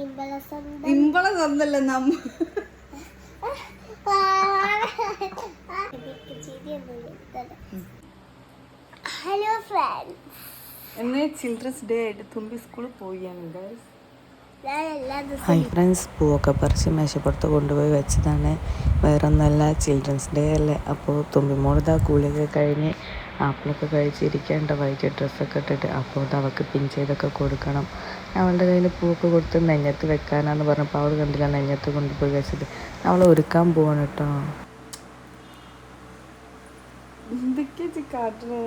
ഇമ്പള സ്വന്തം സ്വന്തല്ല നമ്മ ഹലോ ഫ്രണ്ട്സ് എന്ന് ചിൽഡ്രൻസ് ഡേ ആയിട്ട് തുമ്പി സ്കൂളിൽ പോവുകയാണ് ഗൈസ് ഞാൻ എല്ലാ ദിവസവും ഹൈ ഫ്രണ്ട്സ് പൂവൊക്കെ പറിച്ച് മേശപ്പുറത്ത് കൊണ്ടുപോയി വെച്ചതാണ്. വേറൊന്നല്ല ചിൽഡ്രൻസ് ഡേ അല്ലേ? അപ്പോൾ തുമ്പിമോളിതാ കൂളിയൊക്കെ കഴിഞ്ഞ് ആപ്പിളൊക്കെ കഴിച്ചിരിക്കേണ്ട വൈറ്റ് ഡ്രസ്സൊക്കെ ഇട്ടിട്ട് അപ്പോൾ അത് അവൾക്ക് പിൻ ചെയ്തൊക്കെ കൊടുക്കണം. അവളുടെ കയ്യിൽ പൂവൊക്കെ കൊടുത്ത് നെഞ്ഞത്ത് വെക്കാനാന്ന് പറഞ്ഞപ്പോൾ അവൾ കണ്ടില്ല നെഞ്ഞത്ത് കൊണ്ടുപോയി വെച്ചത്. അവൾ ഒരുക്കാൻ പോവാണ് കേട്ടോ. എന്തൊക്കെയാ കാട്ടണേ?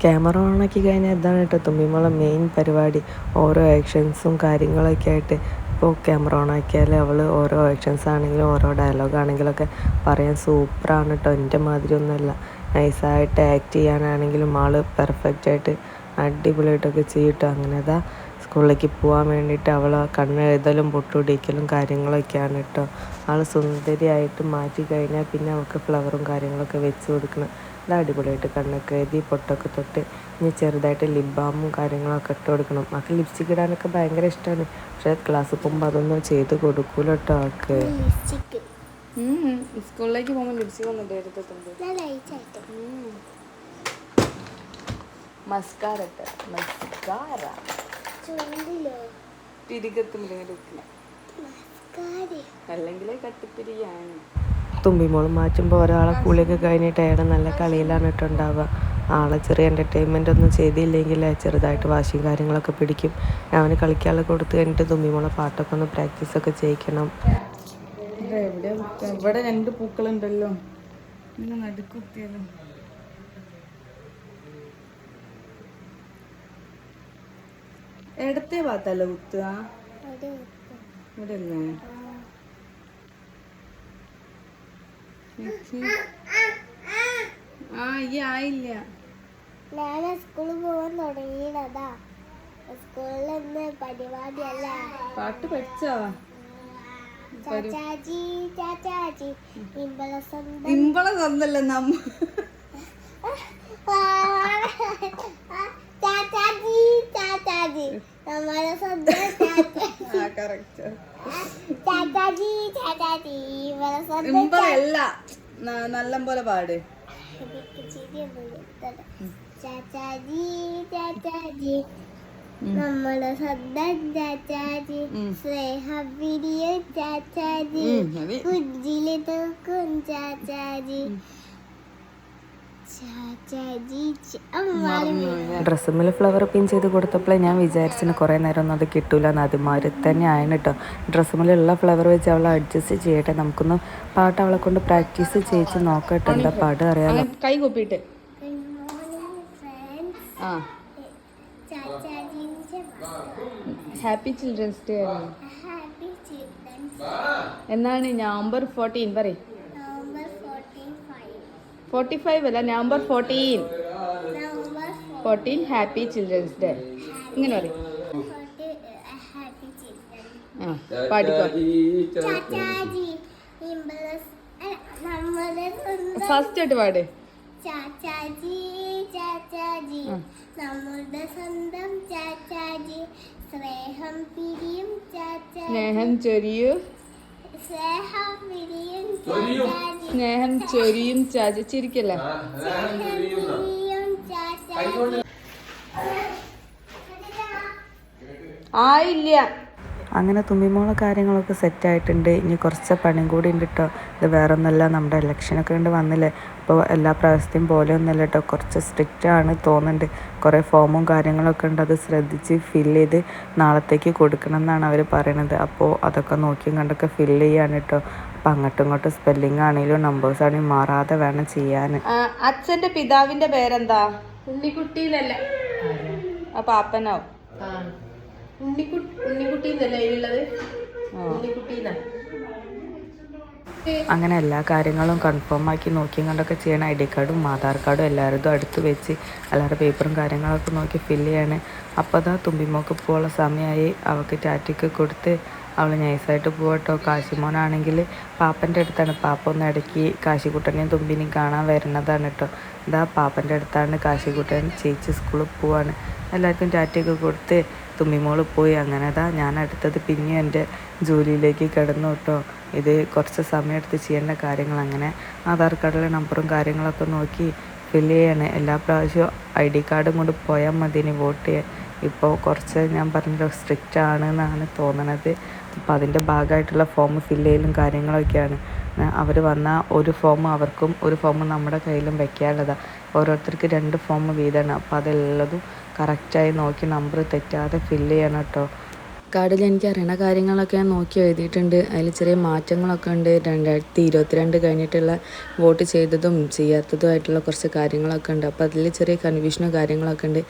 ക്യാമറ ഓണാക്കി കഴിഞ്ഞാൽ ഇതാണ് കേട്ടോ തുമ്പിമോളെ മെയിൻ പരിപാടി. ഓരോ ആക്ഷൻസും കാര്യങ്ങളൊക്കെ ആയിട്ട് ഇപ്പോൾ ക്യാമറ ഓൺ ആക്കിയാൽ അവൾ ഓരോ ആക്ഷൻസ് ആണെങ്കിലും ഓരോ ഡയലോഗ് ആണെങ്കിലൊക്കെ പറയാൻ സൂപ്പറാണ് കേട്ടോ എന്റെ മാതിരി ഒന്നുമല്ല. നൈസായിട്ട് ആക്ട് ചെയ്യാനാണെങ്കിലും ആൾ പെർഫെക്റ്റായിട്ട് അടിപൊളിയായിട്ടൊക്കെ ചെയ്യട്ടോ അങ്ങനെ അതാ സ്കൂളിലേക്ക് പോകാൻ വേണ്ടിയിട്ട് അവൾ കണ്ണ് എഴുതലും പൊട്ടുപിടിക്കലും കാര്യങ്ങളൊക്കെയാണ് കേട്ടോ ആൾ സുന്ദരിയായിട്ട് മാറ്റി കഴിഞ്ഞാൽ പിന്നെ അവൾക്ക് ഫ്ലവറും കാര്യങ്ങളൊക്കെ വെച്ച് കൊടുക്കണം. അത് അടിപൊളിയായിട്ട് കണ്ണൊക്കെ എഴുതി പൊട്ടൊക്കെ തൊട്ട് ഇനി ചെറുതായിട്ട് ലിപ് ബാമും കാര്യങ്ങളൊക്കെ ഇട്ട് കൊടുക്കണം. ആൾക്ക് ലിപ്സ്റ്റിക് ഇടാനൊക്കെ ഭയങ്കര ഇഷ്ടമാണ് പക്ഷേ ക്ലാസ്സിൽ പോകുമ്പോൾ അതൊന്നും ചെയ്ത് കൊടുക്കൂല കേട്ടോ ആൾക്ക്. സ്കൂളിലേക്ക് പോകുമ്പോൾ ലിപ്സ്റ്റിക് ഒന്നും മസ്കാര മസ്കാര അല്ലെങ്കിൽ കട്ടിപ്പിരിയാണ് തുമ്പിമോൾ മാറ്റുമ്പോൾ ഒരാളെ കൂളിയൊക്കെ കഴിഞ്ഞിട്ട് അയാൾ നല്ല കളിയിലാണ് ഇട്ടുണ്ടാവുക ആളെ ചെറിയ എന്റർടൈൻമെന്റ് ഒന്നും ചെയ്തില്ലെങ്കിൽ ചെറുതായിട്ട് വാശിയും കാര്യങ്ങളൊക്കെ പിടിക്കും. അവന് കളിക്കാനുള്ള കൊടുത്ത് കഴിഞ്ഞിട്ട് തുമ്പിമോളെ പാട്ടൊക്കെ ഒന്ന് പ്രാക്ടീസ് പ്രാക്ടീസൊക്കെ ചെയ്യിക്കണം. എവിടെ? ഇവിടെ രണ്ട് പൂക്കളുണ്ടല്ലോ. നടുക്കുത്തിയല്ലോ ഇടത്തെ ഭാഗത്തല്ല കുത്തുക? ഇവിടെ അല്ലേ ആ ഈ ആയില്ല. ഞാൻ സ്കൂളിൽ പോകാൻ തുടങ്ങിയതാ. സ്കൂളിൽ ഇന്ന് പരിപാടിയല്ല? പാട്ട് പഠിച്ചോ? ചാച്ചാജി ചാച്ചാജി ഇമ്പള സ്വന്തം ഇമ്പളെ സ്വന്തല്ല നമ്മ ചാച്ചാജി ചാച്ചാജി നമ്മളെ സ്വന്തം ചാച്ചാജി ആ കറക്റ്റ് നല്ല പോലെ പാട്. ചിരിയൊന്നും വരുത്തണ്ട. ചാച്ചാജി ചാച്ചാജി. നമ്മളെ സ്വന്തം ചാച്ചാജി. കുഞ്ചിൽ ചാച്ചാജി. ഡ്രസ്സുമ്മൽ ഫ്ലവർ പിൻ ചെയ്ത് കൊടുത്തപ്പോൾ ഞാൻ വിചാരിച്ചിന് കുറേ നേരം ഒന്നും അത് കിട്ടൂല എന്ന് അതുമാതിരി തന്നെ ആയിരുന്നു കേട്ടോ ഡ്രസ്സുമ്മലുള്ള ഫ്ലവർ വെച്ച് അവളെ അഡ്ജസ്റ്റ് ചെയ്യട്ടെ. നമുക്കൊന്ന് പാട്ട് അവളെ കൊണ്ട് പ്രാക്ടീസ് ചെയ്യിച്ച് നോക്കട്ടെ. എന്താ പാട്ട് അറിയാമോ കൈ കൂപ്പിട്ട് ഹാപ്പി ചിൽഡ്രൻസ് ഡേ ആണ് ഹാപ്പി ചിൽഡ്രൻസ് എന്നാണ് നവംബർ ഫോർട്ടീൻ പറയും. ഫോർട്ടി ഫൈവ് അല്ല November fourteen fourteen happy children's day ഇങ്ങനെ പറയും. ആ പാടിക്കോ. ഫസ്റ്റ് ആയിട്ട് പാട്. ചാച്ചാജി ചാച്ചാജി. നമ്മുടെ സ്വന്തം ചാച്ചാജി. സ്നേഹം പിരിയും ചാച്ചാജി. സ്നേഹം ചൊരിയൂ. സ്നേഹം ചൊരിയും. ചാചി ചിരിക്കല്ലേ സ്നേഹം പിരിയും ആയില്ല. അങ്ങനെ തുമ്മിമോളെ കാര്യങ്ങളൊക്കെ സെറ്റായിട്ടുണ്ട് ഇനി കുറച്ച് പണിയും കൂടി ഉണ്ട് കേട്ടോ ഇത് വേറെ ഒന്നല്ല നമ്മുടെ ഇലക്ഷനൊക്കെ ഉണ്ട് വന്നില്ലേ? അപ്പോൾ എല്ലാ പ്രാവശ്യത്തെയും പോലെ ഒന്നല്ല കേട്ടോ കുറച്ച് സ്ട്രിക്റ്റ് ആണ് തോന്നുന്നുണ്ട്. കുറേ ഫോമും കാര്യങ്ങളൊക്കെ ഉണ്ട്. അത് ശ്രദ്ധിച്ച് ഫില്ല് ചെയ്ത് നാളത്തേക്ക് കൊടുക്കണം എന്നാണ് അവർ പറയണത്. അപ്പോൾ അതൊക്കെ നോക്കിയും കണ്ടൊക്കെ ഫില്ല് ചെയ്യാണ് കേട്ടോ അപ്പം അങ്ങോട്ടും ഇങ്ങോട്ടും സ്പെല്ലിംഗ് ആണെങ്കിലും നമ്പേഴ്സ് ആണെങ്കിലും മാറാതെ വേണം ചെയ്യാൻ അച്ഛന്റെ പിതാവിന്റെ പേരെന്താ? ഉണ്ണിക്കുട്ടിയിലല്ല ആ പാപ്പനാവും. ഉണ്ണിക്കുട്ടി ഉണ്ണിക്കുട്ടി എന്നല്ലേ അതിലുള്ളത് ഉണ്ണിക്കുട്ടീന്നാ. അങ്ങനെ എല്ലാ കാര്യങ്ങളും കൺഫേം ആക്കി നോക്കിയും കണ്ടൊക്കെ ചെയ്യണം. ഐ ഡി കാർഡും ആധാർ കാർഡും എല്ലാവരും അടുത്ത് വെച്ച് എല്ലാവരുടെ പേപ്പറും കാര്യങ്ങളൊക്കെ നോക്കി ഫില്ല് ചെയ്യണേ. അപ്പോൾ അതാ തുമ്പിമോക്ക് പോകാനുള്ള സമയമായി അവൾക്ക് ടാറ്റയ്ക്ക് കൊടുത്ത് അവൾ നൈസായിട്ട് പോകട്ടോ കാശിമോനാണെങ്കിൽ പാപ്പന്റെ അടുത്താണ്. പാപ്പ ഒന്ന് ഇടയ്ക്ക് കാശിക്കുട്ടനെയും തുമ്പിനെയും കാണാൻ വരുന്നതാണ് കേട്ടോ ഇതാ പാപ്പന്റെ അടുത്താണ് കാശിക്കുട്ടൻ ചേച്ചി സ്കൂളിൽ പോവാണ്. എല്ലാവർക്കും ടാറ്റയൊക്കെ കൊടുത്ത് തുമ്മിമോൾ പോയി. അങ്ങനെ അതാ ഞാൻ അടുത്തത് പിന്നെ എന്റെ ജോലിയിലേക്ക് കിടന്നു കേട്ടോ ഇത് കുറച്ച് സമയമെടുത്ത് ചെയ്യേണ്ട കാര്യങ്ങൾ അങ്ങനെ ആധാർ കാർഡിലെ നമ്പറും കാര്യങ്ങളൊക്കെ നോക്കി ഫില്ല് ചെയ്യാണ്. എല്ലാ പ്രാവശ്യവും ഐ ഡി കാർഡും കൊണ്ട് പോയാൽ മതി ഇനി വോട്ട് ചെയ്യാൻ ഇപ്പോൾ കുറച്ച് ഞാൻ പറഞ്ഞല്ലോ സ്ട്രിക്റ്റ് ആണ് എന്നാണ് തോന്നണത്. അപ്പോൾ അതിന്റെ ഭാഗമായിട്ടുള്ള ഫോം ഫില്ല് ചെയ്യലും കാര്യങ്ങളൊക്കെയാണ്. അവർ വന്ന ഒരു ഫോം അവർക്കും ഒരു ഫോം നമ്മുടെ കയ്യിലും വെക്കാനുള്ളതാണ് ഓരോരുത്തർക്ക് രണ്ട് ഫോം വീതമാണ്. അപ്പോൾ അതെല്ലതും കറക്റ്റായി നോക്കി നമ്പർ തെറ്റാതെ ഫില്ല് ചെയ്യണം കേട്ടോ കാർഡിൽ എനിക്ക് അറിയണ കാര്യങ്ങളൊക്കെ ഞാൻ നോക്കി എഴുതിയിട്ടുണ്ട്. അതിൽ ചെറിയ മാറ്റങ്ങളൊക്കെ ഉണ്ട്. രണ്ടായിരത്തി ഇരുപത്തിരണ്ട് കഴിഞ്ഞിട്ടുള്ള വോട്ട് ചെയ്തതും ചെയ്യാത്തതുമായിട്ടുള്ള കുറച്ച് കാര്യങ്ങളൊക്കെ ഉണ്ട്. അപ്പോൾ അതിൽ ചെറിയ കൺഫ്യൂഷനും കാര്യങ്ങളൊക്കെ ഉണ്ട്.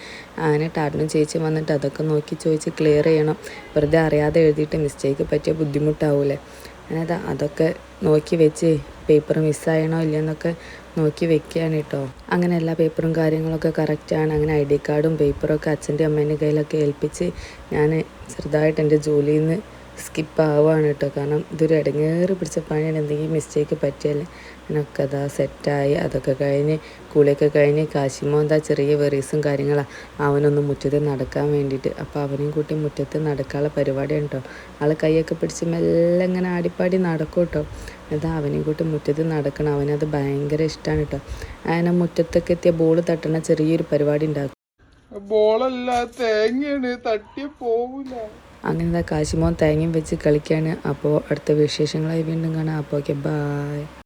അങ്ങനെ ടാർഡിനും ചേച്ചി വന്നിട്ട് അതൊക്കെ നോക്കി ചോദിച്ച് ക്ലിയർ ചെയ്യണം. വെറുതെ അറിയാതെ എഴുതിയിട്ട് മിസ്റ്റേക്ക് പറ്റിയ ബുദ്ധിമുട്ടാവൂലേ? അതായത് അതൊക്കെ നോക്കി വെച്ച് പേപ്പർ മിസ്സായണോ ഇല്ലയെന്നൊക്കെ നോക്കി വെക്കുകയാണ് കേട്ടോ അങ്ങനെ എല്ലാ പേപ്പറും കാര്യങ്ങളൊക്കെ കറക്റ്റാണ് അങ്ങനെ ഐ ഡി കാർഡും പേപ്പറൊക്കെ അച്ഛന്റെ അമ്മേന്റെ കയ്യിലൊക്കെ ഏൽപ്പിച്ച് ഞാൻ ചെറുതായിട്ട് എന്റെ ജോലിയിൽ നിന്ന് സ്കിപ്പ് ആവുകയാണ് കേട്ടോ. കാരണം ഇതൊരു ഇടങ്ങേറി പിടിച്ച പണിയാണ്. എന്തെങ്കിലും മിസ്റ്റേക്ക് പറ്റിയാൽ അതിനൊക്കെ അതാ സെറ്റായി അതൊക്കെ കഴിഞ്ഞ് കുളിയൊക്കെ കഴിഞ്ഞ് കാശിമോ എന്താ ചെറിയ വെറീസും കാര്യങ്ങളാണ് അവനൊന്ന് മുറ്റത്ത് നടക്കാൻ വേണ്ടിയിട്ട്. അപ്പോൾ അവനെയും കൂട്ടി മുറ്റത്ത് നടക്കാനുള്ള പരിപാടിയാണ് കേട്ടോ ആൾ കൈയൊക്കെ പിടിച്ച് മെല്ലെ ഇങ്ങനെ ആടിപ്പാടി നടക്കും കേട്ടോ അത് അവനെയും കൂട്ടി മുറ്റത്ത് നടക്കണം. അവനത് ഭയങ്കര ഇഷ്ടമാണ് കേട്ടോ അങ്ങനെ മുറ്റത്തൊക്കെ എത്തിയ ബോൾ തട്ടണ ചെറിയൊരു പരിപാടി ഉണ്ടാക്കും. ബോളല്ല തേങ്ങയാണ്. തട്ടിയ പോവില്ല അങ്ങനെ കാശിമോൻ തേങ്ങയും വെച്ച് കളിക്കുകയാണ് അപ്പോൾ അടുത്ത വിശേഷങ്ങളായി വീണ്ടും കാണാം. അപ്പോൾ ഓക്കെ ബായ്